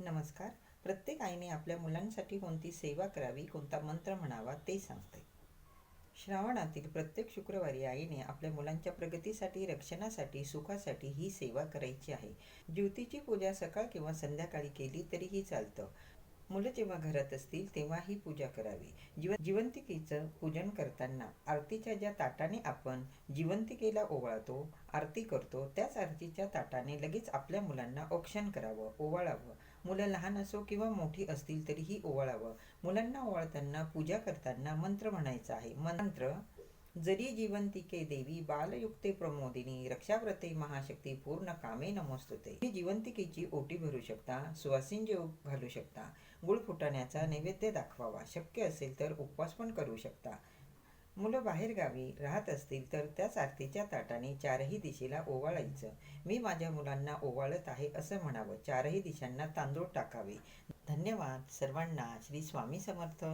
नमस्कार. प्रत्येक आईने आपल्या मुलांसाठी कोणती सेवा करावी कोणता मंत्र म्हणावा ते सांगते. श्रावणातील प्रत्येक शुक्रवारी आईने आपल्या मुलांच्या प्रगतीसाठी रक्षणासाठी सुखासाठी ही सेवा करायची आहे. ज्योतीची पूजा सकाळ किंवा संध्याकाळी केली तरीही चालतं. मुलं जेव्हा घरात असतील तेव्हा ही पूजा करावी. जीवन जिवंतिकेचं पूजन करताना आरतीच्या ज्या ताटाने आपण जिवंतिकेला ओवाळतो आरती करतो त्याच आरतीच्या ताटाने लगेच आपल्या मुलांना औक्षण करावं ओवाळावं. मुलं लहान असो किंवा मोठी असतील तरीही ओवाळावं. मुलांना ओवाळताना पूजा करताना मंत्र म्हणायचा आहे. मंत्र जरी जिवंतिके देवी बालयुक्ते प्रमोदिनी रक्षाव्रते महाशक्ती पूर्ण कामे नमोस्तुते. ही जिवंतिकेची ओटी भरू शकता सुवासिन जेव घालू शकता. गुळ फुटाण्याचा नैवेद्य दाखवावा. शक्य असेल तर उपवास पण करू शकता. मुलं बाहेर गावी राहत असतील तर त्याच आरतीच्या ताटाने चारही दिशेला ओवाळायचं. मी माझ्या मुलांना ओवाळत आहे असं म्हणावं. चारही दिशांना तांदूळ टाकावे. धन्यवाद. सर्वांना श्री स्वामी समर्थ.